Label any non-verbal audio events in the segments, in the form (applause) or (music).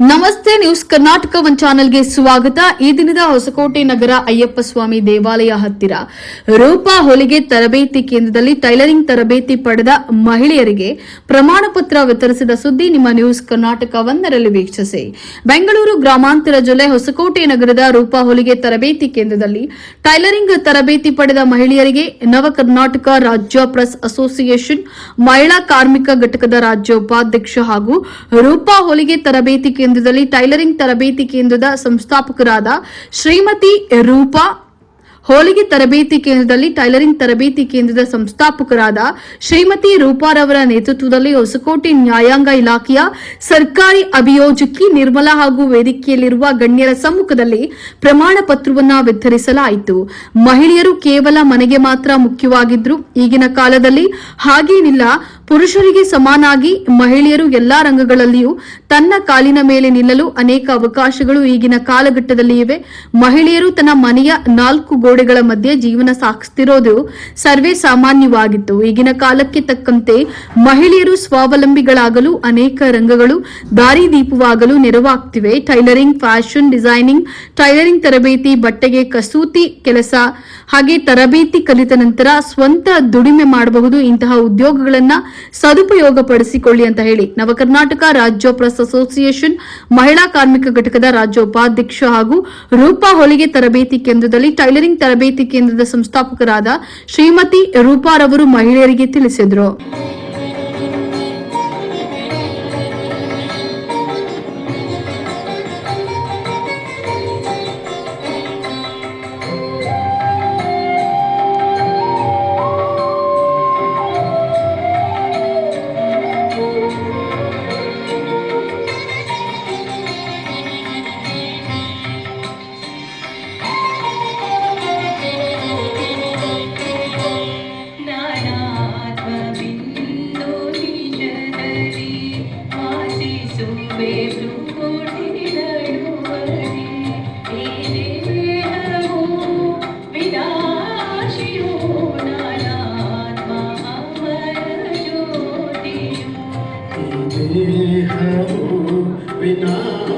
ನಮಸ್ತೆ news Karnataka one ಚಾನೆಲ್ಗೆ ಸ್ವಾಗತ. ಈ ದಿನದ ಹೊಸಕೋಟೆ ನಗರ ಅಯ್ಯಪ್ಪ ಸ್ವಾಮಿ ದೇವಾಲಯ ಹತ್ತಿರ ರೂಪಾ ಹೊಲಿಗೆ ತರಬೇತಿ ಕೇಂದ್ರದಲ್ಲಿ ಟೈಲರಿಂಗ್ ತರಬೇತಿ ಪಡೆದ ಮಹಿಳೆಯರಿಗೆ ಪ್ರಮಾಣ ಪತ್ರ ವಿತರಿಸಿದ ಸುದ್ದಿ ನಿಮ್ಮ ನ್ಯೂಸ್ ಕರ್ನಾಟಕ ಒಂದರಲ್ಲಿ ವೀಕ್ಷಿಸಿ. ಬೆಂಗಳೂರು ಗ್ರಾಮಾಂತರ ಜಿಲ್ಲೆ ಹೊಸಕೋಟೆ ನಗರದ ರೂಪಾ ಹೊಲಿಗೆ ತರಬೇತಿ ಕೇಂದ್ರದಲ್ಲಿ ಟೈಲರಿಂಗ್ ತರಬೇತಿ ಪಡೆದ ಮಹಿಳೆಯರಿಗೆ ನವ ಕರ್ನಾಟಕ ರಾಜ್ಯ ಪ್ರೆಸ್ ಅಸೋಸಿಯೇಷನ್ ಮಹಿಳಾ ಕಾರ್ಮಿಕ ಘಟಕದ ರಾಜ್ಯ ಉಪಾಧ್ಯಕ್ಷ ಹಾಗೂ ರೂಪಾ ಹೊಲಿಗೆ ತರಬೇತಿ ಕೇಂದ್ರದಲ್ಲಿ ಟೈಲರಿಂಗ್ ತರಬೇತಿ ಕೇಂದ್ರದ ಸಂಸ್ಥಾಪಕರಾದ ಶ್ರೀಮತಿ ರೂಪಾ, ಹೋಳಿಗೆ ತರಬೇತಿ ಕೇಂದ್ರದಲ್ಲಿ ಟೈಲರಿಂಗ್ ತರಬೇತಿ ಕೇಂದ್ರದ ಸಂಸ್ಥಾಪಕರಾದ ಶ್ರೀಮತಿ ರೂಪಾರವರ ನೇತೃತ್ವದಲ್ಲಿ ಹೊಸಕೋಟೆ ನ್ಯಾಯಾಂಗ ಇಲಾಖೆಯ ಸರ್ಕಾರಿ ಅಭಿಯೋಜಕಿ ನಿರ್ಮಲಾ ಹಾಗೂ ವೇದಿಕೆಯಲ್ಲಿರುವ ಗಣ್ಯರ ಸಮ್ಮುಖದಲ್ಲಿ ಪ್ರಮಾಣ ಪತ್ರವನ್ನು ವಿತರಿಸಲಾಯಿತು. ಮಹಿಳೆಯರು ಕೇವಲ ಮನೆಗೆ ಮಾತ್ರ ಮುಖ್ಯವಾಗಿದ್ರು. ಈಗಿನ ಕಾಲದಲ್ಲಿ ಹಾಗೇನಿಲ್ಲ. ಪುರುಷರಿಗೆ ಸಮಾನಾಗಿ ಮಹಿಳೆಯರು ಎಲ್ಲಾ ರಂಗಗಳಲ್ಲಿಯೂ ತನ್ನ ಕಾಲಿನ ಮೇಲೆ ನಿಲ್ಲಲು ಅನೇಕ ಅವಕಾಶಗಳು ಈಗಿನ ಕಾಲಘಟ್ಟದಲ್ಲಿ ಇವೆ ಮಹಿಳೆಯರು ತನ್ನ ಮನೆಯ ನಾಲ್ಕು ಗೋಡೆಗಳ ಮಧ್ಯೆ ಜೀವನ ಸಾಗಿಸ್ತಿರೋದು ಸರ್ವೇ ಸಾಮಾನ್ಯವಾಗಿತ್ತು. ಈಗಿನ ಕಾಲಕ್ಕೆ ತಕ್ಕಂತೆ ಮಹಿಳೆಯರು ಸ್ವಾವಲಂಬಿಗಳಾಗಲು ಅನೇಕ ರಂಗಗಳು ದಾರಿದೀಪವಾಗಲು ನೆರವಾಗ್ತಿವೆ. ಟೈಲರಿಂಗ್, ಫ್ಯಾಷನ್, ಡಿಸೈನಿಂಗ್, ಟೈಲರಿಂಗ್ ತರಬೇತಿ, ಬಟ್ಟೆಗೆ ಕಸೂತಿ ಕೆಲಸ, ಹಾಗೆ ತರಬೇತಿ ಕಲಿತ ನಂತರ ಸ್ವಂತ ದುಡಿಮೆ ಮಾಡಬಹುದು. ಇಂತಹ ಉದ್ಯೋಗಗಳನ್ನ ಸದುಪಯೋಗ ಪಡಿಸಿಕೊಳ್ಳಿ ಅಂತ ಹೇಳಿ ನವಕರ್ನಾಟಕ ರಾಜ್ಯ ಪ್ರೆಸ್ ಅಸೋಸಿಯೇಷನ್ ಮಹಿಳಾ ಕಾರ್ಮಿಕ ಘಟಕದ ರಾಜ್ಯ ಉಪಾಧ್ಯಕ್ಷ ಹಾಗೂ ರೂಪಾ ಹೊಲಿಗೆ ತರಬೇತಿ ಕೇಂದ್ರದಲ್ಲಿ ಟೈಲರಿಂಗ್ ತರಬೇತಿ ಕೇಂದ್ರದ ಸಂಸ್ಥಾಪಕರಾದ ಶ್ರೀಮತಿ ರೂಪಾರವರು ಮಹಿಳೆಯರಿಗೆ ತಿಳಿಸಿದರು. Nam.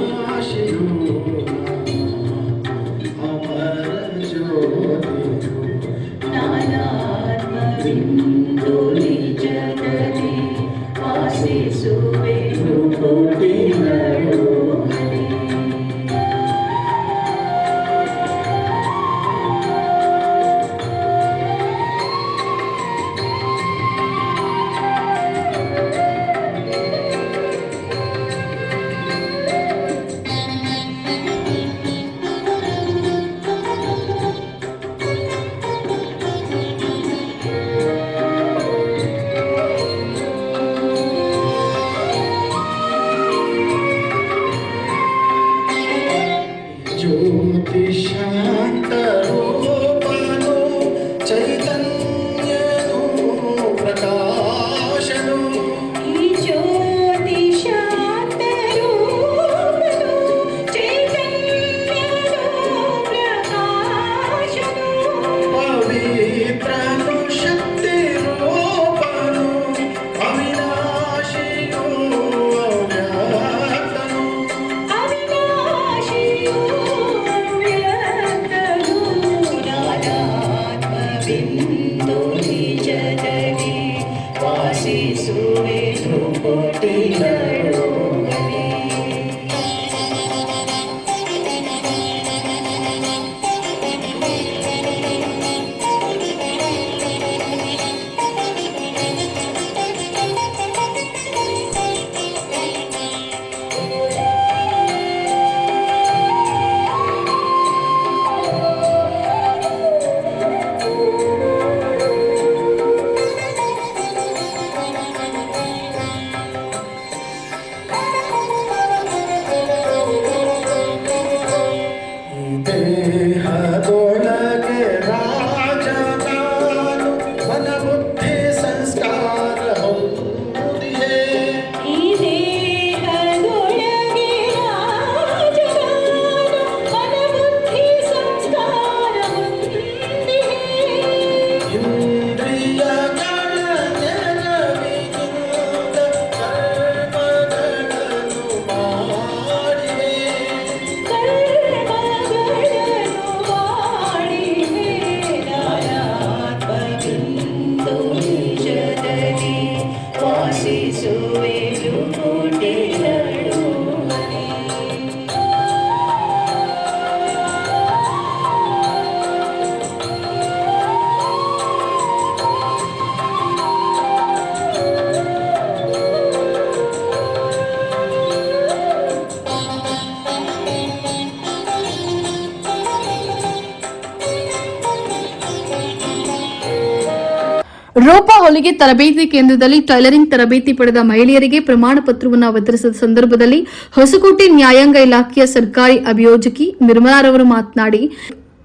ರೋಪ ಹೊಲಿಗೆ ತರಬೇತಿ ಕೇಂದ್ರದಲ್ಲಿ ಟೈಲರಿಂಗ್ ತರಬೇತಿ ಪಡೆದ ಮಹಿಳೆಯರಿಗೆ ಪ್ರಮಾಣ ಪತ್ರವನ್ನು ವಿತರಿಸಿದ ಸಂದರ್ಭದಲ್ಲಿ ಹೊಸಕೋಟೆ ನ್ಯಾಯಾಂಗ ಇಲಾಖೆಯ ಸರ್ಕಾರಿ ಅಭಿಯೋಜಕಿ ನಿರ್ಮಲಾರವರು ಮಾತನಾಡಿ,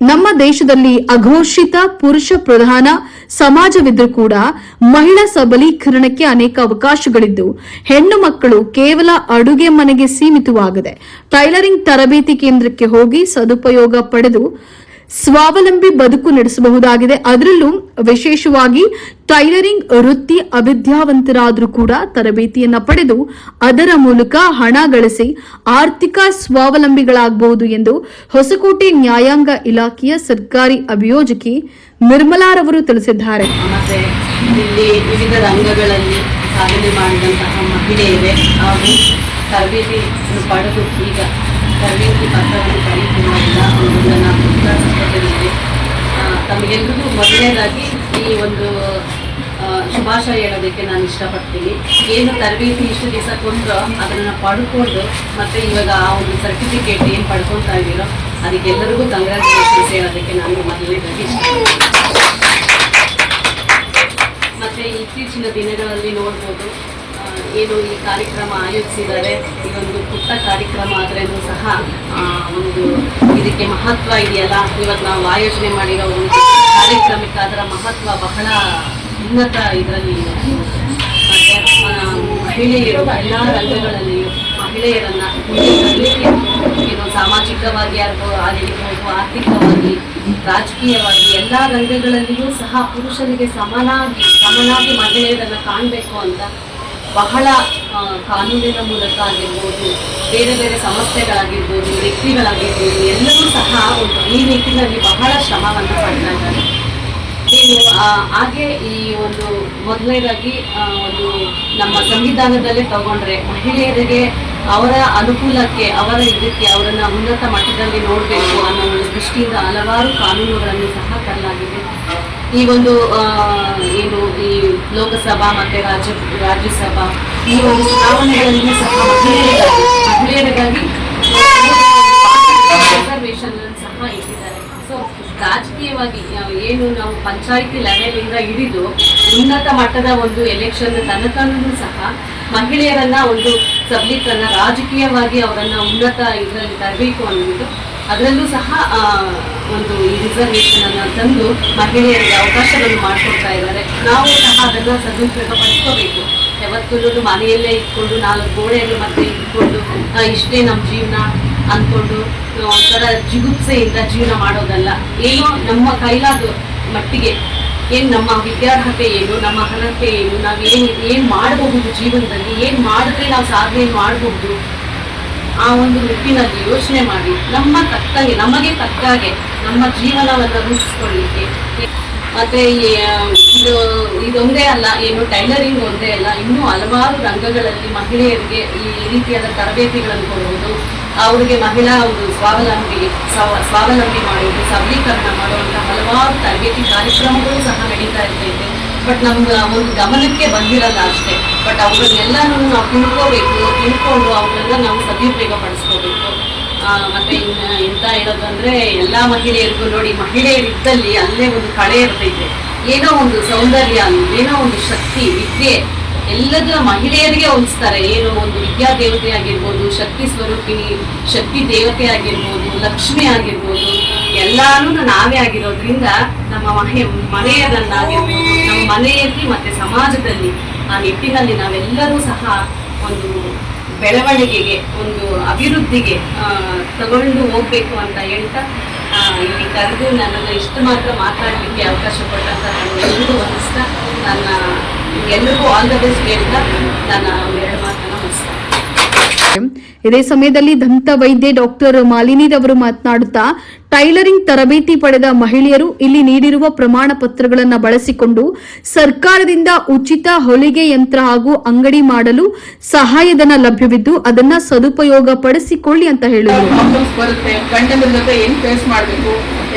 ನಮ್ಮ ದೇಶದಲ್ಲಿ ಅಘೋಷಿತ ಪುರುಷ ಪ್ರಧಾನ ಸಮಾಜವಿದ್ರೂ ಕೂಡ ಮಹಿಳಾ ಸಬಲೀಕರಣಕ್ಕೆ ಅನೇಕ ಅವಕಾಶಗಳಿದ್ದು, ಹೆಣ್ಣು ಮಕ್ಕಳು ಕೇವಲ ಅಡುಗೆ ಮನೆಗೆ ಸೀಮಿತವಾಗದೆ ಟೈಲರಿಂಗ್ ತರಬೇತಿ ಕೇಂದ್ರಕ್ಕೆ ಹೋಗಿ ಸದುಪಯೋಗ ಪಡೆದು ಸ್ವಾವಲಂಬಿ ಬದುಕು ನಡೆಸಬಹುದಾಗಿದೆ. ಅದರಲ್ಲೂ ವಿಶೇಷವಾಗಿ ಟೈಲರಿಂಗ್ ವೃತ್ತಿ ಅವಿದ್ಯಾವಂತರಾದರೂ ಕೂಡ ತರಬೇತಿಯನ್ನ ಪಡೆದು ಅದರ ಮೂಲಕ ಹಣ ಗಳಿಸಿ ಆರ್ಥಿಕ ಸ್ವಾವಲಂಬಿಗಳಾಗಬಹುದು ಎಂದು ಹೊಸಕೋಟೆ ನ್ಯಾಯಾಂಗ ಇಲಾಖೆಯ ಸರ್ಕಾರಿ ಅಭಿಯೋಜಕಿ ನಿರ್ಮಲಾರವರು ತಿಳಿಸಿದ್ದಾರೆ. ಸಾಧನೆ ಮಾಡಿದಂತಹ ಮಹಿಳೆಯರೇ ತರಬೇತಿಯನ್ನು ಪಡೆದು ಈಗ ತರಬೇತಿ ಪತ್ರವನ್ನು ಪುಸ್ತಕದಲ್ಲಿದೆ ಆ, ತಮಗೆಲ್ಲರಿಗೂ ಮೊದಲನೇದಾಗಿ ಈ ಒಂದು ಶುಭಾಶಯ ಹೇಳೋದಕ್ಕೆ ನಾನು ಇಷ್ಟಪಡ್ತೀನಿ. ಏನು ತರಬೇತಿ ಇಷ್ಟು ದಿವಸ ಕೊಂಡ್ರೋ ಅದನ್ನು ಪಡ್ಕೊಂಡು ಮತ್ತೆ ಇವಾಗ ಆ ಒಂದು ಸರ್ಟಿಫಿಕೇಟ್ ಏನು ಪಡ್ಕೊತಾ ಇದ್ದೀರೋ ಅದಕ್ಕೆಲ್ಲರಿಗೂ ಕಂಗ್ರ್ಯಾಚುಲೇಷನ್ಸ್ ಹೇಳೋದಕ್ಕೆ ನಾನು ಮೊದಲನೇದಾಗಿ ಇಷ್ಟಪಡ್ತೀನಿ. ಮತ್ತೆ ಇತ್ತೀಚಿನ ದಿನಗಳಲ್ಲಿ ನೋಡ್ಬೋದು ಏನು ಈ ಕಾರ್ಯಕ್ರಮ ಆಯೋಜಿಸಿದ್ದಾರೆ ಇದೊಂದು ಪುಟ್ಟ ಕಾರ್ಯಕ್ರಮ ಆದ್ರೂ ಸಹ ಒಂದು ಇದಕ್ಕೆ ಮಹತ್ವ ಇದೆಯಲ್ಲ? ಇವತ್ತು ನಾವು ಆಯೋಜನೆ ಮಾಡಿರೋ ಒಂದು ಕಾರ್ಯಕ್ರಮಕ್ಕೆ ಅದರ ಮಹತ್ವ ಬಹಳ ಉನ್ನತ ಇದರಲ್ಲಿ ಇದೆ. ಮಹಿಳೆಯರು, ಎಲ್ಲ ರಂಗಗಳಲ್ಲಿಯೂ ಮಹಿಳೆಯರನ್ನ ಏನು ಸಾಮಾಜಿಕವಾಗಿ ಆಗಿರ್ಬೋದು ಆರ್ಥಿಕವಾಗಿ, ರಾಜಕೀಯವಾಗಿ ಎಲ್ಲ ರಂಗಗಳಲ್ಲಿಯೂ ಸಹ ಪುರುಷರಿಗೆ ಸಮನಾಗಿ ಸಮನಾಗಿ ಮಹಿಳೆಯರನ್ನ ಕಾಣಬೇಕು ಅಂತ ಬಹಳ ಕಾನೂನಿನ ಮೂಲಕ ಆಗಿರ್ಬೋದು, ಬೇರೆ ಬೇರೆ ಸಂಸ್ಥೆಗಳಾಗಿರ್ಬೋದು, ವ್ಯಕ್ತಿಗಳಾಗಿರ್ಬೋದು, ಎಲ್ಲರೂ ಸಹ ಒಂದು ಈ ನಿಟ್ಟಿನಲ್ಲಿ ಬಹಳ ಶ್ರಮವನ್ನು ಪಡ್ತಾ ಇದ್ದಾರೆ. ಏನು ಹಾಗೆ ಈ ಒಂದು ಮೊದಲನೇದಾಗಿ ಒಂದು ನಮ್ಮ ಸಂವಿಧಾನದಲ್ಲೇ ತಗೊಂಡ್ರೆ ಮಹಿಳೆಯರಿಗೆ ಅವರ ಅನುಕೂಲಕ್ಕೆ, ಅವರ ಇದಕ್ಕೆ, ಅವರನ್ನ ಉನ್ನತ ಮಟ್ಟದಲ್ಲಿ ನೋಡಬೇಕು ಅನ್ನೋ ಒಂದು ದೃಷ್ಟಿಯಿಂದ ಹಲವಾರು ಕಾನೂನುಗಳನ್ನು ಸಹ ತರಲಾಗಿದೆ. ಈ ಒಂದು ಏನು, ಈ ಲೋಕಸಭಾ ಮತ್ತೆ ರಾಜ್ಯ, ರಾಜ್ಯಸಭಾ, ಈ ಒಂದು ಚುನಾವಣೆಗಳಲ್ಲಿ ಸಹ ಮಹಿಳೆಯರಿಗಾಗಿ ಮಹಿಳೆಯರಿಗಾಗಿ ಸಹ ಇಟ್ಟಿದ್ದಾರೆ. ಸೊ ರಾಜಕೀಯವಾಗಿ ಏನು ನಾವು ಪಂಚಾಯಿತಿ ಲೆವೆಲಿಂದ ಹಿಡಿದು ಉನ್ನತ ಮಟ್ಟದ ಒಂದು ಎಲೆಕ್ಷನ್ ತನಕನೂ ಸಹ ಮಹಿಳೆಯರನ್ನ ಒಂದು ಸಬಲೀಕರಣ ರಾಜಕೀಯವಾಗಿ ಅವರನ್ನ ಉನ್ನತ ಇದರಲ್ಲಿ ತರಬೇಕು ಅಂದ್ಬಿಟ್ಟು ಅದರಲ್ಲೂ ಸಹ ಒಂದು ಈ ರಿಸರ್ವೇಶನ್ ಅನ್ನ ತಂದು ಮಹಿಳೆಯರಿಗೆ ಅವಕಾಶವನ್ನು ಮಾಡಿಕೊಡ್ತಾ ಇದ್ದಾರೆ. ನಾವು ಸಹ ಅದನ್ನ ಸದುಪಯೋಗ ಪಡಿಸ್ಕೋಬೇಕು ಯಾವತ್ತೂ ಮನೆಯಲ್ಲೇ ಇಟ್ಕೊಂಡು, ನಾಲ್ಕು ಗೋಡೆಯಲ್ಲಿ ಮತ್ತೆ ಇಟ್ಕೊಂಡು ಇಷ್ಟೇ ನಮ್ಮ ಜೀವನ ಅಂದ್ಕೊಂಡು ಒಂಥರ ಜಿಗುಪ್ಸೆಯಿಂದ ಜೀವನ ಮಾಡೋದಲ್ಲ. ಏನೋ ನಮ್ಮ ಕೈಲಾದ ಮಟ್ಟಿಗೆ, ಏನು ನಮ್ಮ ವಿದ್ಯಾರ್ಹತೆ ಏನು, ನಮ್ಮ ಅರ್ಹತೆ ಏನು, ನಾವು ಏನು ಏನು ಮಾಡಬಹುದು ಜೀವನದಲ್ಲಿ, ಏನು ಮಾಡಿದ್ರೆ ನಾವು ಸಾಧನೆ ಮಾಡಬಹುದು ಆ ಒಂದು ನಿಟ್ಟಿನಲ್ಲಿ ಯೋಚನೆ ಮಾಡಿ, ನಮ್ಮ ತಕ್ಕಾಗೆ, ನಮಗೆ ತಕ್ಕಾಗೆ ನಮ್ಮ ಜೀವನವನ್ನು ರೂಪಿಸ್ಕೊಳ್ಳಿಕ್ಕೆ. ಮತ್ತೆ ಇದು ಇದೊಂದೇ ಅಲ್ಲ, ಏನು ಟೈಲರಿಂಗ್ ಒಂದೇ ಅಲ್ಲ, ಇನ್ನೂ ಹಲವಾರು ರಂಗಗಳಲ್ಲಿ ಮಹಿಳೆಯರಿಗೆ ಈ ರೀತಿಯಾದ ತರಬೇತಿಗಳನ್ನು ಕೊಡುವುದು, ಅವರಿಗೆ ಮಹಿಳಾ ಒಂದು ಸ್ವಾವಲಂಬಿ, ಸ್ವ- ಸ್ವಾವಲಂಬಿ ಮಾಡುವುದು, ಸಬಲೀಕರಣ ಮಾಡುವಂಥ ಹಲವಾರು ತರಬೇತಿ ಕಾರ್ಯಕ್ರಮಗಳು ಸಹ ನಡೀತಾ ಇರ್ತೈತೆ. ಬಟ್ ನಮ್ಗೆ ಒಂದು ಗಮನಕ್ಕೆ ಬಂದಿರಲ್ಲ ಅಷ್ಟೇ. ಬಟ್ ಅವ್ರನ್ನೆಲ್ಲನೂ ನಾವು ತಿಳ್ಕೋಬೇಕು, ತಿಳ್ಕೊಂಡು ಅವ್ರನ್ನೆಲ್ಲ ನಾವು ಸದುಪಯೋಗ ಪಡಿಸ್ಕೋಬೇಕು ಮತ್ತೆ ಇನ್ನ ಎಂತ ಹೇಳೋದು ಎಲ್ಲ ಎಲ್ಲಾ ಮಹಿಳೆಯರಿಗೂ ನೋಡಿ, ಮಹಿಳೆಯರಿದ್ದಲ್ಲಿ ಅಲ್ಲೇ ಒಂದು ಕಳೆ ಇರ್ತೈತೆ. ಏನೋ ಒಂದು ಸೌಂದರ್ಯ, ಏನೋ ಒಂದು ಶಕ್ತಿ, ವಿದ್ಯೆ ಎಲ್ಲದರ ಮಹಿಳೆಯರಿಗೆ ಹೋಲಿಸ್ತಾರೆ. ಏನು ಒಂದು ವಿದ್ಯಾ ದೇವತೆ ಆಗಿರ್ಬೋದು, ಶಕ್ತಿ ಸ್ವರೂಪಿಣಿ, ಶಕ್ತಿ ದೇವತೆ ಆಗಿರ್ಬೋದು, ಲಕ್ಷ್ಮಿ ಆಗಿರ್ಬೋದು, ಎಲ್ಲಾನು ನಾವೇ ಆಗಿರೋದ್ರಿಂದ ನಮ್ಮ ಮನೆ ಮನೆಯದನ್ನಾಗಿರ್ಬೋದು, ನಮ್ಮ ಮನೆಯಲ್ಲಿ ಮತ್ತೆ ಸಮಾಜದಲ್ಲಿ ಆ ನಿಟ್ಟಿನಲ್ಲಿ ನಾವೆಲ್ಲರೂ ಸಹ ಒಂದು ಬೆಳವಣಿಗೆಗೆ, ಒಂದು ಅಭಿವೃದ್ಧಿಗೆ ತಗೊಂಡು ಹೋಗ್ಬೇಕು ಅಂತ ಹೇಳ್ತಾ ಇಲ್ಲಿ ಕರೆದು ನನ್ನನ್ನು ಇಷ್ಟು ಮಾತ್ರ ಮಾತಾಡಲಿಕ್ಕೆ ಅವಕಾಶ ಕೊಟ್ಟಂತ ನಾನು ಎಲ್ಲರೂ ನನ್ನ ಎಲ್ಲರಿಗೂ ಆಲ್ ದ ಬೆಸ್ಟ್ ನನ್ನ ಎರಡು ಮಾತನ್ನು ಇದೇ ಸಮಯದಲ್ಲಿ ದಂತ ವೈದ್ಯೆ ಡಾಕ್ಟರ್ ಮಾಲಿನಿರವರು ಮಾತನಾಡುತ್ತಾ ಟೈಲರಿಂಗ್ ತರಬೇತಿ ಪಡೆದ ಮಹಿಳೆಯರು ಇಲ್ಲಿ ನೀಡಿರುವ ಪ್ರಮಾಣ ಪತ್ರಗಳನ್ನು ಬಳಸಿಕೊಂಡು ಸರ್ಕಾರದಿಂದ ಉಚಿತ ಹೊಲಿಗೆ ಯಂತ್ರ ಹಾಗೂ ಅಂಗಡಿ ಮಾಡಲು ಸಹಾಯಧನ ಲಭ್ಯವಿದ್ದು ಅದನ್ನ ಸದುಪಯೋಗ ಪಡಿಸಿಕೊಳ್ಳಿ ಅಂತ ಹೇಳಿದರು.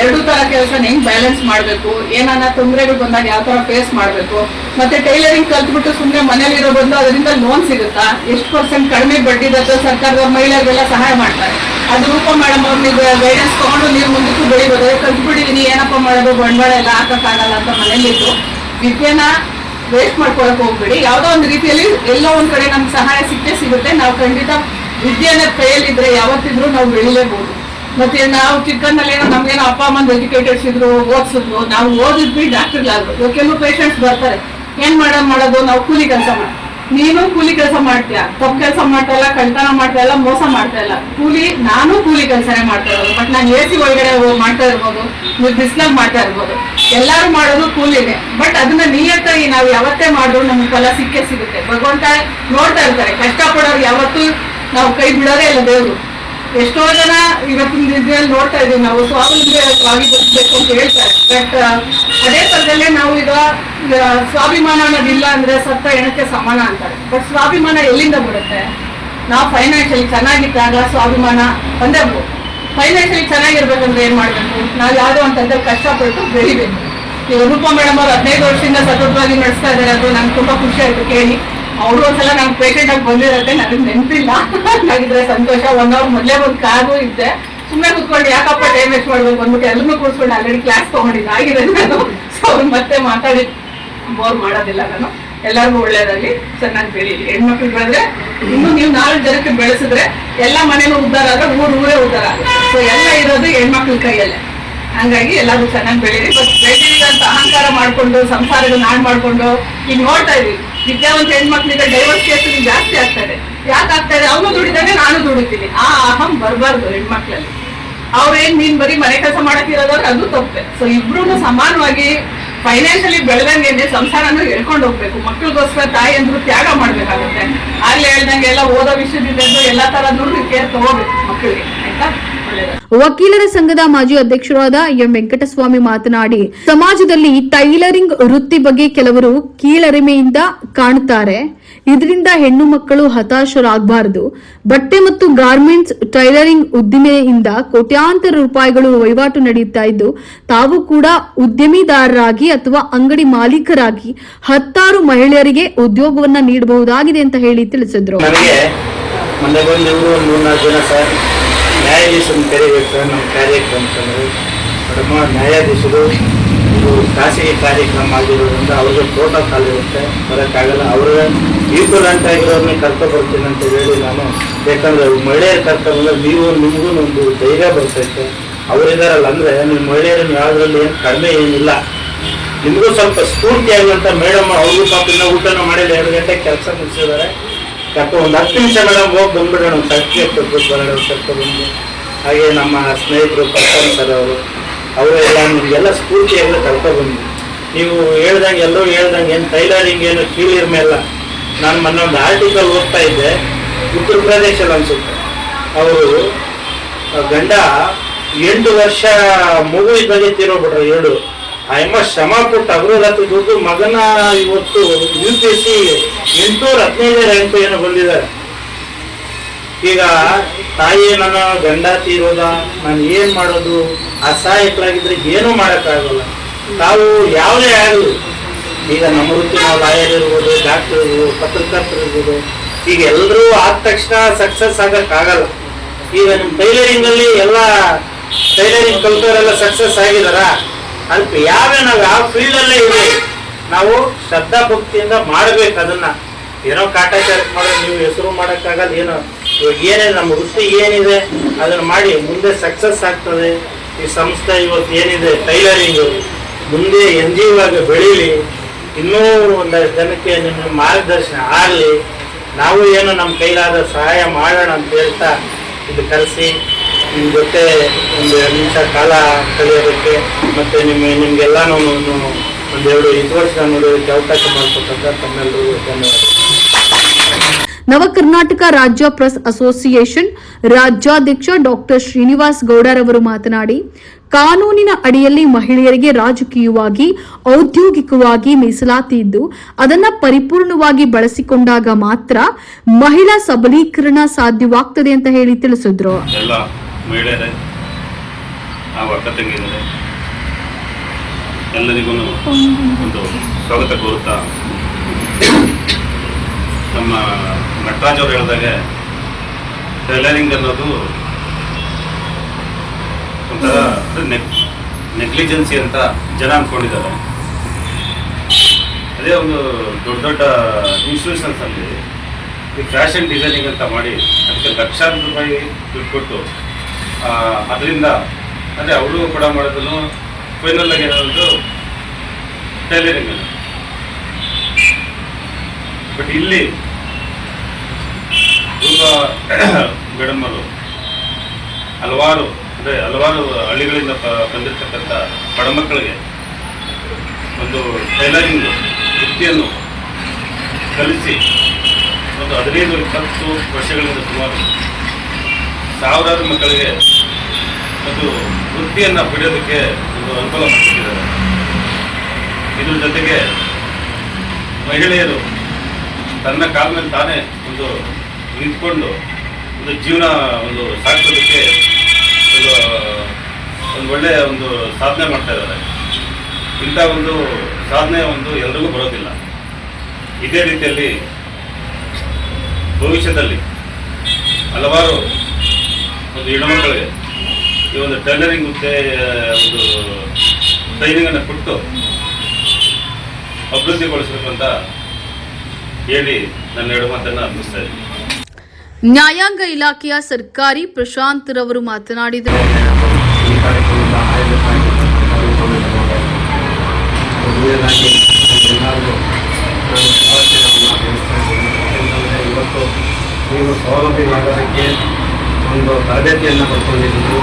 ಎರಡು ತರ ಕೆಲಸ ಹೆಂಗ್ ಬ್ಯಾಲೆನ್ಸ್ ಮಾಡ್ಬೇಕು? ಏನಾನ ತೊಂದರೆಗಳು ಬಂದಾಗ ಯಾವ ತರ ಫೇಸ್ ಮಾಡ್ಬೇಕು? ಮತ್ತೆ ಟೈಲರಿಂಗ್ ಕಲ್ತ್ಬಿಟ್ಟು ಸುಮ್ನೆ ಮನೇಲಿ ಇರೋ ಬಂದು ಅದರಿಂದ ಲೋನ್ ಸಿಗುತ್ತಾ? ಎಷ್ಟು ಪರ್ಸೆಂಟ್ ಕಡಿಮೆ ಬಡ್ಡಿ ದತ್ತ ಸರ್ಕಾರದ ಮಹಿಳೆಯರಿಗೆಲ್ಲ ಸಹಾಯ ಮಾಡ್ತಾರೆ. ಅದು ರೂಪ ಮೇಡಮ್ ನೀವು ಗೈಡೆನ್ಸ್ ತಗೊಂಡು ನೀವು ಮುಂದಕ್ಕೂ ಬೆಳಿಬೋದು. ಕಲ್ತ್ಬಿಟ್ಟಿದೀನಿ, ಏನಪ್ಪ ಮಾಡೋದು? ಬಂಡವಾಳ ಎಲ್ಲ ಹಾಕಕ್ಕಾಗಲ್ಲ ಅಂತ ಮನೇಲಿದ್ದು ವಿದ್ಯೆನ ವೇಸ್ಟ್ ಮಾಡ್ಕೊಳಕ್ ಹೋಗ್ಬೇಡಿ. ಯಾವ್ದೋ ಒಂದು ರೀತಿಯಲ್ಲಿ ಎಲ್ಲೋ ಒಂದ್ ಕಡೆ ನಮ್ಗೆ ಸಹಾಯ ಸಿಕ್ಕೇ ಸಿಗುತ್ತೆ. ನಾವು ಖಂಡಿತ ವಿದ್ಯೆನ ಕೈಯಲ್ಲಿದ್ರೆ ಯಾವತ್ತಿದ್ರು ನಾವು ಬೆಳಿಲೇಬಹುದು ಮತ್ತೆ ನಾವು ಚಿಕ್ಕಂದಲ್ಲೇನೋ ನಮ್ಗೇನೋ ಅಪ್ಪ ಅಮ್ಮನ ಎಜುಕೇಟೆಡ್ಸ್ ಇದ್ರು ಓದಿಸಿದ್ರು ನಾವು ಓದಿದ್ವಿ ಡಾಕ್ಟರ್ ಆದ್ರು. ಇವಾಗ ಕೆಲವು ಪೇಷಂಟ್ಸ್ ಬರ್ತಾರೆ. ಏನ್ ಮಾಡ, ಮಾಡೋದು? ನಾವು ಕೂಲಿ ಕೆಲಸ ಮಾಡಿ. ನೀನು ಕೂಲಿ ಕೆಲಸ ಮಾಡ್ತೀಯ? ತಪ್ಪು ಕೆಲಸ ಮಾಡ್ತಾ ಇಲ್ಲ ಕಳ್ತನ ಮಾಡ್ತಾ ಇಲ್ಲ, ಮೋಸ ಮಾಡ್ತಾ ಇಲ್ಲ. ಕೂಲಿ, ನಾನು ಕೂಲಿ ಕೆಲಸನೇ ಮಾಡ್ತಾ ಇರೋದು. ಬಟ್ ನಾನು ಎ ಸಿ ಒಳಗಡೆ ಮಾಡ್ತಾ ಇರ್ಬೋದು. ನೀವು ಬಿಸ್ಲಾಗ ಮಾಡ್ತಾ ಇರ್ಬೋದು. ಎಲ್ಲಾರು ಮಾಡೋದು ಕೂಲಿನೇ. ಬಟ್ ಅದನ್ನ ನಿಯತ್ತಾಗಿ ನಾವು ಯಾವತ್ತೇ ಮಾಡಿದ್ರು ನಮ್ಗೆ ಫಲ ಸಿಕ್ಕೇ ಸಿಗುತ್ತೆ. ಭಗವಂತ ನೋಡ್ತಾ ಇರ್ತಾರೆ. ಕಷ್ಟಪಡೋರು ಯಾವತ್ತೂ ನಾವು ಕೈ ಬಿಡೋದೇ ಇಲ್ಲ ದೇವ್ರು. ಎಷ್ಟೋ ಜನ ಇವತ್ತಿನ ದಿನದಲ್ಲಿ ನೋಡ್ತಾ ಇದ್ದೀವಿ. ನಾವು ಸ್ವಾವಲಂಬಿಯಾಗಿ ಬದುಕಬೇಕು ಅಂತ ಹೇಳ್ತಾರೆ. ಬಟ್ ಅದೇ ಥರದಲ್ಲೇ ನಾವು ಈಗ ಸ್ವಾಭಿಮಾನ ಅನ್ನೋದಿಲ್ಲ ಅಂದ್ರೆ ಸತ್ತ ಹೆಣಕ್ಕೆ ಸಮಾನ ಅಂತಾರೆ. ಬಟ್ ಸ್ವಾಭಿಮಾನ ಎಲ್ಲಿಂದ ಬರುತ್ತೆ? ನಾವು ಫೈನಾನ್ಷಿಯಲಿ ಚೆನ್ನಾಗಿದ್ದಾಗ ಸ್ವಾಭಿಮಾನ ಬಂದೇಬೇಕು ಫೈನಾನ್ಷಿಯಲಿ ಚೆನ್ನಾಗಿರ್ಬೇಕಂದ್ರೆ ಏನ್ ಮಾಡ್ಬೇಕು? ನಾವು ಯಾವ್ದೋ ಅಂತಂದ್ರೆ ಕಷ್ಟಪಟ್ಟು ಬೆಳಿಬೇಕು. ಈಗ ರೂಪಾ ಮೇಡಮ್ ಅವ್ರು ಹದಿನೈದು ವರ್ಷದಿಂದ ಸತತವಾಗಿ ನಡೆಸ್ತಾ ಇದ್ದಾರೆ. ಅದು ನಂಗೆ ತುಂಬಾ ಖುಷಿ ಆಯ್ತು ಕೇಳಿ. ಅವರು ಒಂದ್ಸಲ ನಾನು ಪೇಷಂಟ್ ಆಗಿ ಬಂದಿರತ್ತೆ ನನಗೆ ನೆನಪಿಲ್ಲ. ಹಾಗಿದ್ರೆ ಸಂತೋಷ. ಒನ್ ಅವರ್ ಮೊದಲೇ ಒಂದು ಕಾರು ಇದ್ದೆ. ಸುಮ್ಮನೆ ಕುತ್ಕೊಂಡು ಯಾಕಪ್ಪ ಟೈಮ್ ವೇಸ್ಟ್ ಮಾಡ್ಬೇಕು ಅಂದ್ಬಿಟ್ಟು ಎಲ್ಲರೂ ಕೂರ್ಸ್ಕೊಂಡು ಆಲ್ರೆಡಿ ಕ್ಲಾಸ್ ತಗೊಂಡಿದ್ದೆ. ಆಗಿದೆ ನಾನು. ಸೊ ಅವ್ರು ಮತ್ತೆ ಮಾತಾಡಿ. ಬೋರ್ ಮಾಡೋದಿಲ್ಲ ನಾನು. ಎಲ್ಲರಿಗೂ ಒಳ್ಳೇದಾಗಿ ಚೆನ್ನಾಗಿ ಬೆಳೀಲಿ. ಹೆಣ್ಮಕ್ಳು ಬೆಳೆದ್ರೆ ಇನ್ನು ನೀವು ನಾಲ್ಕು ಜನಕ್ಕೆ ಬೆಳೆಸಿದ್ರೆ ಎಲ್ಲ ಮನೇನೂ ಉದ್ದಾರ ಆದ್ರೆ ಊರು ಊರೇ ಉದ್ದಾರ ಸೊ ಎಲ್ಲ ಇರೋದು ಹೆಣ್ಮಕ್ಳ ಕೈಯಲ್ಲೇ. ಹಂಗಾಗಿ ಎಲ್ಲರೂ ಚೆನ್ನಾಗಿ ಬೆಳೀರಿ. ಬಟ್ ಬೆಳೀಲಿ ಅಂತ ಅಹಂಕಾರ ಮಾಡ್ಕೊಂಡು ಸಂಸಾರಗಳನ್ನ ಹಾಳು ಮಾಡ್ಕೊಂಡು, ಈಗ ನೋಡ್ತಾ ಇದೀವಿ. ವಿದ್ಯಾವಂತ ಹೆಣ್ಮಕ್ಳಿಗೆ ಡೈವರ್ಸ್ ಕೇಸ್ ಜಾಸ್ತಿ ಆಗ್ತಾರೆ. ಯಾಕೆ ಆಗ್ತಾರೆ? ಅವನು ದುಡಿದಾನೆ ನಾನು ದುಡಿತೀನಿ. ಆ ಅಹಂ ಬರಬಾರ್ದು ಹೆಣ್ಮಕ್ಳಲ್ಲಿ. ಅವ್ರೇನ್ ನೀನ್ ಬರೀ ಮನೆ ಕೆಲಸ ಮಾಡಕ್ಕಿರೋದವ್ರು ಅದು ತಪ್ಪೆ. ಸೊ ಇಬ್ರು ಸಮಾನವಾಗಿ ಫೈನಾನ್ಷಿಯಲಿ ಬೆಳೆದಂಗೆ ಸಂಸಾರನ ಹೇಳ್ಕೊಂಡು ಹೋಗ್ಬೇಕು. ಮಕ್ಳಿಗೋಸ್ಕರ ತಾಯಿ ಅಂದ್ರು ತ್ಯಾಗ ಮಾಡ್ಬೇಕಾಗುತ್ತೆ. ಆಗ್ಲೇ ಹೇಳ್ದಂಗೆ ಎಲ್ಲ ಓದೋ ವಿಷಯದಿಂದ ಎಲ್ಲಾ ನೋಡಿ ಕೇರ್ ತಗೋಬೇಕು ಮಕ್ಕಳಿಗೆ ವಕೀಲರ ಸಂಘದ ಮಾಜಿ ಅಧ್ಯಕ್ಷರಾದ ಎಂ ವೆಂಕಟಸ್ವಾಮಿ ಮಾತನಾಡಿ, ಸಮಾಜದಲ್ಲಿ ಟೈಲರಿಂಗ್ ವೃತ್ತಿ ಬಗ್ಗೆ ಕೆಲವರು ಕೀಳರಿಮೆಯಿಂದ ಕಾಣುತ್ತಾರೆ. ಇದರಿಂದ ಹೆಣ್ಣು ಮಕ್ಕಳು ಹತಾಶರಾಗಬಾರದು. ಬಟ್ಟೆ ಮತ್ತು ಗಾರ್ಮೆಂಟ್ಸ್ ಟೈಲರಿಂಗ್ ಉದ್ದಿಮೆಯಿಂದ ಕೋಟ್ಯಾಂತರ ರೂಪಾಯಿಗಳು ವಹಿವಾಟು ನಡೆಯುತ್ತಾ ಇದ್ದು, ತಾವು ಕೂಡ ಉದ್ಯಮಿದಾರರಾಗಿ ಅಥವಾ ಅಂಗಡಿ ಮಾಲೀಕರಾಗಿ ಹತ್ತಾರು ಮಹಿಳೆಯರಿಗೆ ಉದ್ಯೋಗವನ್ನ ನೀಡಬಹುದಾಗಿದೆ ಅಂತ ಹೇಳಿ ತಿಳಿಸಿದ್ರು. ನನಗೆ ಕರೀಬೇಕು ನಮ್ಮ ಕಾರ್ಯಕ್ರಮ ಅಂತಂದ್ರೆ ಮೇಡಮ್ ನ್ಯಾಯಾಧೀಶರು ಇದು ಖಾಸಗಿ ಕಾರ್ಯಕ್ರಮ ಆಗಿರೋದ್ರಿಂದ ಅವ್ರಿಗೆ ಪ್ರೋಟೋಕಾಲ್ ಇರುತ್ತೆ. ಬರೋಕ್ಕಾಗಲ್ಲ. ಅವ್ರಿಗೆ ಈಕ್ವಲೆಂಟ್ ಆಗಿರೋದನ್ನ ಕರ್ಕೊ ಬರ್ತೀನಿ ಅಂತ ಹೇಳಿ ನಾನು ಯಾಕಂದ್ರೆ ಮಹಿಳೆಯರು ಕರ್ಕೊಂಡ್ರೆ ನೀವು ನಿಮಗೂ ಒಂದು ಧೈರ್ಯ ಬರ್ತೈತೆ. ಅವರಿದಾರಲ್ಲ ಅಂದ್ರೆ ನಿಮ್ಮ ಮಹಿಳೆಯರನ್ನು ಯಾವುದ್ರಲ್ಲಿ ಏನು ಕಡಿಮೆ ಏನಿಲ್ಲ. ನಿಮಗೂ ಸ್ವಲ್ಪ ಸ್ಫೂರ್ತಿ ಆಗುವಂಥ ಮೇಡಮ್ ಅವರು ಪಾಪ ಇನ್ನೂ ಊಟನ ಮಾಡಿಲ್ಲ. ಎರಡು ಗಂಟೆ ಕೆಲಸ ಮುಗಿಸಿದ್ದಾರೆ. ಯಾಕೆ ಒಂದು ಹತ್ತು ನಿಮಿಷ ಮೇಡಮ್ ಹೋಗಿ ಬಂದ್ಬಿಡೋಣ, ಒಂದು ಬರೋಣ ಬಂದು ಹಾಗೆ ನಮ್ಮ ಸ್ನೇಹಿತರು ಪ್ರಶಾಂತ್ ಸರ್ ಅವರು ಅವರು ಎಲ್ಲ ನಿಮಗೆಲ್ಲ ಸ್ಫೂರ್ತಿಯಾಗಿ ಕರ್ಕೊಬಂದು ನೀವು ಹೇಳ್ದಂಗೆ ಎಲ್ಲರೂ ಹೇಳ್ದಂಗೆ ಏನು ಟೈಲರಿಂಗ್ ಏನು ಕೀಳಿರ್ಮೆ ಇಲ್ಲ ನಾನು ಮೊನ್ನೆ ಒಂದು ಆರ್ಟಿಕಲ್ ಓದ್ತಾ ಇದ್ದೆ, ಉತ್ತರ ಪ್ರದೇಶಲ್ಲಿ ಅನಿಸುತ್ತೆ. ಅವರು, ಗಂಡ ಎಂಟು ವರ್ಷ ಮಗು ಇದ್ದಾಗೆ ತೀರೋಗ್ಬಿಟ್ರು ಎರಡು ಆ ಶ್ರಮ ಪಟ್ಟು ಅಗ್ರಗತಿ ದುಡ್ಡು ಮಗನ ಇವತ್ತು ಯು ಪಿ ಎಸ್ ಸಿ ಏನೋ ಬಂದಿದ್ದಾರೆ. ಈಗ ತಾಯಿ ನನ್ನ ಗಂಡ ತೀರೋದ, ನಾನು ಏನ್ ಮಾಡೋದು? ಅಸಹಾಯಕರಾಗಿದ್ರೆ ಏನೂ ಮಾಡೋಕ್ಕಾಗಲ್ಲ. ತಾವು ಯಾವುದೇ ಆಗಲಿ. ಈಗ ನಮ್ಮ ವೃತ್ತಿ ನಾವು ಲಾಯರ್ ಇರ್ಬೋದು, ಡಾಕ್ಟರ್ ಇರ್ಬೋದು, ಪತ್ರಕರ್ತರು ಇರ್ಬೋದು. ಈಗ ಎಲ್ಲರೂ ಆದ ತಕ್ಷಣ ಸಕ್ಸಸ್ ಆಗಕ್ಕಾಗಲ್ಲ. ಈಗ ನಿಮ್ಮ ಟೈಲರಿಂಗ್ ಅಲ್ಲಿ ಎಲ್ಲ ಟೈಲರಿಂಗ್ ಕಲ್ತವರೆಲ್ಲ ಸಕ್ಸಸ್ ಆಗಿದಾರ ಅದಕ್ಕೆ ಯಾವೇ ನಾವು ಯಾವ ಫೀಲ್ಡ್ ಅಲ್ಲೇ ಇದೆ ನಾವು ಶ್ರದ್ಧಾ ಭಕ್ತಿಯಿಂದ ಮಾಡ್ಬೇಕು ಅದನ್ನ. ಏನೋ ಕಾಟಾಚಾರಕ್ಕೆ ಮಾಡೋದು, ನೀವು ಹೆಸರು ಮಾಡೋಕ್ಕಾಗಲ್ಲ, ಏನೋ. ಇವಾಗ ಏನೇನು ನಮ್ಮ ವೃತ್ತಿ ಏನಿದೆ, ಅದನ್ನ ಮಾಡಿ ಮುಂದೆ ಸಕ್ಸಸ್ ಆಗ್ತದೆ. ಈ ಸಂಸ್ಥೆ ಇವತ್ತು ಏನಿದೆ ಟೈಲರಿಂಗ್ ಮುಂದೆ ಎನ್ ಜಿ ಆಗಿ ಬೆಳೀಲಿ. ಇನ್ನೂ ಒಂದಷ್ಟು ಜನಕ್ಕೆ ನಿಮ್ಮ ಮಾರ್ಗದರ್ಶನ ಆಗಲಿ. ನಾವು ಏನು ನಮ್ಮ ಕೈಲಾದ ಸಹಾಯ ಮಾಡೋಣ ಅಂತ ಹೇಳ್ತಾ, ಇದು ಕರೆಸಿ ನಿಮ್ಮ ಜೊತೆ ಒಂದು ಎರಡು ನಿಮಿಷ ಕಾಲ ಕಳೆಯೋದಕ್ಕೆ ಮತ್ತು ನಿಮ್ಮ ಎರಡು ಒಂದೆರಡು ವರ್ಷ ನೋಡೋದಕ್ಕೆ ಅವಕಾಶ ಮಾಡಿಕೊಟ್ಟಂತ ತಮ್ಮೆಲ್ಲರಿಗೂ ಧನ್ಯವಾದ. ನವಕರ್ನಾಟಕ ರಾಜ್ಯ ಪ್ರೆಸ್ ಅಸೋಸಿಯೇಷನ್ ರಾಜ್ಯಾಧ್ಯಕ್ಷ ಡಾಕ್ಟರ್ ಶ್ರೀನಿವಾಸ್ ಗೌಡರವರು ಮಾತನಾಡಿ ಕಾನೂನಿನ ಅಡಿಯಲ್ಲಿ ಮಹಿಳೆಯರಿಗೆ ರಾಜಕೀಯವಾಗಿ ಔದ್ಯೋಗಿಕವಾಗಿ ಮೀಸಲಾತಿ ಇದ್ದು ಅದನ್ನ ಪರಿಪೂರ್ಣವಾಗಿ ಬಳಸಿಕೊಂಡಾಗ ಮಾತ್ರ ಮಹಿಳಾ ಸಬಲೀಕರಣ ಸಾಧ್ಯವಾಗ್ತದೆ ಅಂತ ಹೇಳಿ ತಿಳಿಸಿದ್ರು. ಮಹಿಳೆಯರೇ, ಆ ಅಕ್ಕ ತಂಗಿಯರೇ, ಎಲ್ಲರಿಗೂ ಒಂದು ಸ್ವಾಗತ ಕೋರುತ್ತಾ ನಮ್ಮ ನಟರಾಜ್ ಅವರು ಹೇಳಿದಾಗೆ ಟೈಲರಿಂಗ್ ಅನ್ನೋದು ಒಂಥರ ನೆಗ್ಲಿಜೆನ್ಸಿ ಅಂತ ಜನ ಅಂದ್ಕೊಂಡಿದ್ದಾರೆ ಅದೇ ಒಂದು ದೊಡ್ಡ ದೊಡ್ಡ ಇನ್ಸ್ಟಿಟ್ಯೂಷನ್ಸಲ್ಲಿ ಈ ಫ್ಯಾಷನ್ ಡಿಸೈನಿಂಗ್ ಅಂತ ಮಾಡಿ ಅದಕ್ಕೆ ಲಕ್ಷಾಂತರ ರೂಪಾಯಿ ದುಡ್ಡು ಕೊಟ್ಟು ಅದರಿಂದ ಅಂದರೆ ಅವರು ಕೂಡ ಮಾಡೋದನ್ನು ಫೈನಲ್ ಆಗಿ ಏನಾದ್ರು ಟೈಲರಿಂಗ್ ಬಟ್ ಇಲ್ಲಿ ತುಂಬ (coughs) ಹಲವಾರು ಅಂದರೆ ಹಲವಾರು ಹಳ್ಳಿಗಳಿಂದ ಬಂದಿರತಕ್ಕಂಥ ಬಡ ಮಕ್ಕಳಿಗೆ ಒಂದು ಟೈಲರಿಂಗ್ ವೃತ್ತಿಯನ್ನು ಕಲಿಸಿ, ಒಂದು ಹದಿನೈದು, ಇಪ್ಪತ್ತು ವರ್ಷಗಳಿಂದ ಸುಮಾರು ಸಾವಿರಾರು ಮಕ್ಕಳಿಗೆ ಒಂದು ವೃತ್ತಿಯನ್ನು ಪಡೆಯೋದಕ್ಕೆ ಒಂದು ಅನುಕೂಲ ಮಾಡಿದ್ದಾರೆ ಇದ್ರ ಜೊತೆಗೆ ಮಹಿಳೆಯರು ತನ್ನ ಕಾಲ ಮೇಲೆ ತಾನೇ ಒಂದು ನಿಂತ್ಕೊಂಡು ಒಂದು ಜೀವನ ಒಂದು ಸಾಗಿಸೋದಕ್ಕೆ ಒಂದು ಒಂದು ಒಳ್ಳೆಯ ಒಂದು ಸಾಧನೆ ಮಾಡ್ತಾ ಇದ್ದಾರೆ. ಇಂಥ ಒಂದು ಸಾಧನೆ ಒಂದು ಎಲ್ರಿಗೂ ಬರೋದಿಲ್ಲ. ಇದೇ ರೀತಿಯಲ್ಲಿ ಭವಿಷ್ಯದಲ್ಲಿ ಹಲವಾರು ಒಂದು ಹೆಣ್ಣುಮಕ್ಕಳಿಗೆ ಈ ಒಂದು ಟೈಲರಿಂಗ್ ಮತ್ತೆ ಒಂದು ಟ್ರೈನಿಂಗನ್ನು ಕೊಟ್ಟು ಅಭಿವೃದ್ಧಿಗೊಳಿಸಬೇಕು ಅಂತ ಹೇಳಿ ನನ್ನ ಎರಡು ಮಾತನ್ನು ಅರ್ಪಿಸ್ತಾ ಇದ್ದೀನಿ ನ್ಯಾಯಾಂಗ ಇಲಾಖೆಯ ಸರ್ಕಾರಿ ಪ್ರಶಾಂತ್ ರವರು ಮಾತನಾಡಿದರು ಇವತ್ತು ನೀವು ಸ್ವಾವಲಂಬಿ ಮಾಡೋದಕ್ಕೆ ಒಂದು ತರಬೇತಿಯನ್ನು ಪಡ್ಕೊಂಡಿದ್ದೀವಿ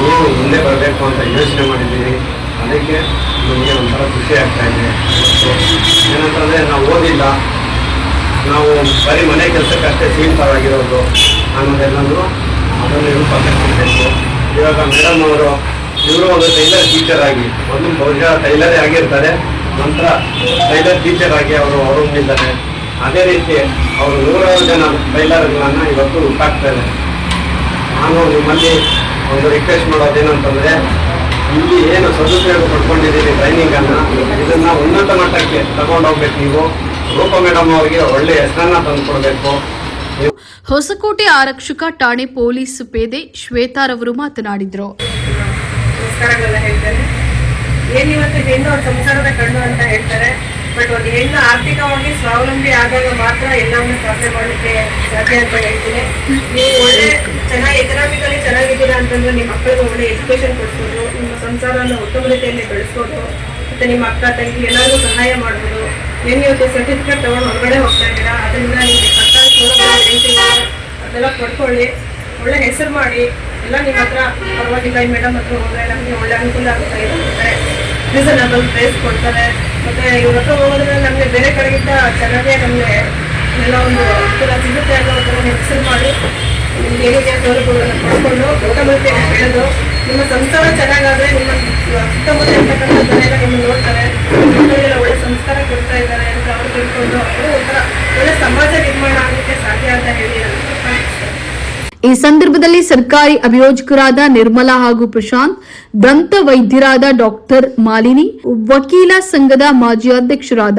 ನೀವು ಮುಂದೆ ಬರಬೇಕು ಅಂತ ಯೋಚನೆ ಮಾಡಿದ್ದೀವಿ ಅದಕ್ಕೆ ನಮಗೆ ಒಂಥರ ಖುಷಿ ಆಗ್ತಾ ಇದೆ. ಏನಂತಂದರೆ ನಾವು ಓದಿಲ್ಲ. ನಾವು ಬರೀ ಮನೆ ಕೆಲಸಕ್ಕಷ್ಟೇ ಸೀಮಿತವಾಗಿರೋದು. ಅನ್ನೋದೆಲ್ಲಂದ್ರೂ ಅದನ್ನು ಪಕ್ಕಕ್ಕೆ ಇವಾಗ ಮೇಡಮ್ ಅವರು ಇವರು ಒಂದು ಟೈಲರ್ ಟೀಚರ್ ಆಗಿ, ಒಂದು ಬಹುಶಃ ಟೈಲರೇ ಆಗಿರ್ತಾರೆ. ನಂತರ ಟೈಲರ್ ಟೀಚರ್ ಆಗಿ ಅವರು ಹೊರಗಿದ್ದಾರೆ ಅದೇ ರೀತಿ ಅವರು ನೂರಾರು ಜನ ಟೈಲರ್ಗಳನ್ನು ಇವತ್ತು ಉಂಟಾಗ್ತಾರೆ ನಾನು ನಿಮ್ಮಲ್ಲಿ ಒಂದು ರಿಕ್ವೆಸ್ಟ್ ಮಾಡೋದೇನಂತಂದ್ರೆ ಇಲ್ಲಿ ಏನು ಸದುಪಯೋಗ ಪಡ್ಕೊಂಡಿದ್ದೀರಿ ಟ್ರೈನಿಂಗ್ ಅನ್ನ ಇದನ್ನ ಉನ್ನತ ಮಟ್ಟಕ್ಕೆ ತಗೊಂಡೋಗ್ಬೇಕು ನೀವು. ರೂಪ ಮೇಡಮ್ ಅವರಿಗೆ ಒಳ್ಳೆ ಹೆಸರನ್ನ ತಂದು ಕೊಡಬೇಕು ಹೊಸಕೋಟೆ ಆರಕ್ಷಕ ಠಾಣೆ ಪೊಲೀಸ್ ಪೇದೆ ಶ್ವೇತಾರವರು ಮಾತನಾಡಿದ್ರು. ಹೇಳ್ತಾರೆ ಏನಿವತ್ತು ಹೆಣ್ಣು ಸಂಸಾರದ ಕಣ್ಣು ಅಂತ ಹೇಳ್ತಾರೆ. ಬಟ್ ಒಂದು ಹೆಣ್ಣು ಆರ್ಥಿಕವಾಗಿ ಸ್ವಾವಲಂಬಿ ಆದಾಗ ಮಾತ್ರ ಎಲ್ಲವನ್ನು ಸಾಧನೆ ಮಾಡಲಿಕ್ಕೆ ಸಾಧ್ಯ ಅಂತ ಹೇಳ್ತೀನಿ. ನೀವು ಒಳ್ಳೆ ಚೆನ್ನಾಗಿ ಎಕನಾಮಿಕಲಿ ಚೆನ್ನಾಗಿದ್ದೀರಾ ಅಂತಂದ್ರೆ ನಿಮ್ಮ ಮಕ್ಕಳಿಗೆ ಒಳ್ಳೆ ಎಜುಕೇಶನ್ ಕೊಡಿಸ್ಬೋದು ನಿಮ್ಮ ಸಂಸಾರವನ್ನು ಉತ್ತಮ ರೀತಿಯಲ್ಲಿ ಬೆಳೆಸ್ಬೋದು, ಮತ್ತೆ ನಿಮ್ಮ ಅಕ್ಕ, ತಂಗಿ ಎಲ್ಲರಿಗೂ ಸಹಾಯ ಮಾಡ್ಬೋದು. ಏನು ಇವತ್ತು ಸರ್ಟಿಫಿಕೇಟ್ ತಗೊಂಡು ಹೊರಗಡೆ ಹೋಗ್ತಾ ಇದ್ದೀರಾ, ಅದರಿಂದ ನಿಮಗೆ ಸರ್ಕಾರಿ ಸೌಲಭ್ಯ ಅದೆಲ್ಲ ಪಡ್ಕೊಳ್ಳಿ ಒಳ್ಳೆ ಹೆಸರು ಮಾಡಿ, ಎಲ್ಲ ನಿಮ್ಮ ಹತ್ರ, ಪರವಾಗಿಲ್ಲ, ಈ ಮೇಡಮ್ ಹತ್ರ ಹೋದ್ರೆ ನಮಗೆ ಒಳ್ಳೆ ಅನುಕೂಲ ಆಗುತ್ತೆ ಇರುತ್ತೆ ರೀಸನಬಲ್ ಪ್ರೈಸ್ ಕೊಡ್ತಾರೆ. ಮತ್ತೆ ಇವ್ರ ಹತ್ರ ಹೋಗೋದ್ರೆ ನಮಗೆ ಬೇರೆ ಕಡೆಗಿಂತ ಚೆನ್ನಾಗೇ ನಮಗೆ ಎಲ್ಲ ಒಂದು ಅನುಕೂಲ ಸಿಗುತ್ತೆ ಅನ್ನೋ ಥರ ಹೆಸರು ಮಾಡಿ ನಿಮ್ಗೆ ಏನಿದೆ ಸೌಲಭ್ಯಗಳನ್ನು ಪಡ್ಕೊಂಡು ಊಟಮೂರ್ತಿಯನ್ನು ಬೆಳೆದು ನಿಮ್ಮ ಸಂಸಾರ ಚೆನ್ನಾಗಾದ್ರೆ ನಿಮ್ಮ ಸುತ್ತಮುತ್ತ ಇರ್ತಕ್ಕಂಥ ಜನ ಎಲ್ಲ ನಿಮ್ಮನ್ನು ನೋಡ್ತಾರೆ, ಮಕ್ಕಳಿಗೆಲ್ಲ ಒಳ್ಳೆ ಸಂಸ್ಕಾರ ಕೊಡ್ತಾ ಇದ್ದಾರೆ ಅಂತ ಅವ್ರು ತಿಳ್ಕೊಂಡು ಅವರು ಒಂಥರ ಒಳ್ಳೆ ಸಮಾಜ ನಿರ್ಮಾಣ ಆಗಲಿಕ್ಕೆ ಸಾಧ್ಯ ಅಂತ ಹೇಳಿ ನಾನು. ಈ ಸಂದರ್ಭದಲ್ಲಿ ಸರ್ಕಾರಿ ಅಭಿಯೋಜಕರಾದ ನಿರ್ಮಲಾ ಹಾಗೂ ಪ್ರಶಾಂತ್, ದಂತ ವೈದ್ಯರಾದ ಡಾಕ್ಟರ್ ಮಾಲಿನಿ, ವಕೀಲ ಸಂಘದ ಮಾಜಿ ಅಧ್ಯಕ್ಷರಾದ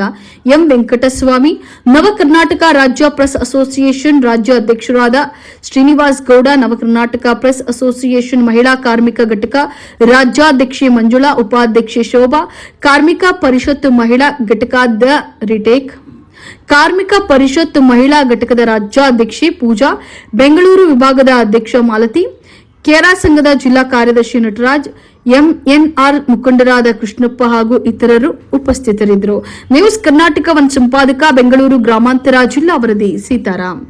ಎಂ ವೆಂಕಟಸ್ವಾಮಿ, ನವ ಕರ್ನಾಟಕ ರಾಜ್ಯ ಪ್ರೆಸ್ ಅಸೋಸಿಯೇಷನ್ ರಾಜ್ಯ ಅಧ್ಯಕ್ಷರಾದ ಶ್ರೀನಿವಾಸ್ ಗೌಡ, ನವ ಕರ್ನಾಟಕ ಪ್ರೆಸ್ ಅಸೋಸಿಯೇಷನ್ ಮಹಿಳಾ ಕಾರ್ಮಿಕ ಘಟಕ ರಾಜ್ಯಾಧ್ಯಕ್ಷೆ ಮಂಜುಳಾ, ಉಪಾಧ್ಯಕ್ಷೆ ಶೋಭಾ, ಕಾರ್ಮಿಕ ಪರಿಷತ್ ಮಹಿಳಾ ಘಟಕಾದ ರಿಟೇಕ್. ಕಾರ್ಮಿಕ ಪರಿಷತ್ ಮಹಿಳಾ ಘಟಕದ ರಾಜ್ಯಾಧ್ಯಕ್ಷೆ ಪೂಜಾ, ಬೆಂಗಳೂರು ವಿಭಾಗದ ಅಧ್ಯಕ್ಷ ಮಾಲತಿ ಕೇರಾ ಸಂಘದ ಜಿಲ್ಲಾ ಕಾರ್ಯದರ್ಶಿ ನಟರಾಜ್, ಎಂಎನ್ಆರ್ ಮುಖಂಡರಾದ ಕೃಷ್ಣಪ್ಪ ಹಾಗೂ ಇತರರು ಉಪಸ್ಥಿತರಿದ್ದರು. ನ್ಯೂಸ್ ಕರ್ನಾಟಕ ಒನ್ ಸಂಪಾದಕ, ಬೆಂಗಳೂರು ಗ್ರಾಮಾಂತರ, ಜಿಲ್ಲಾ ವರದಿ, ಸೀತಾರಾಮ್.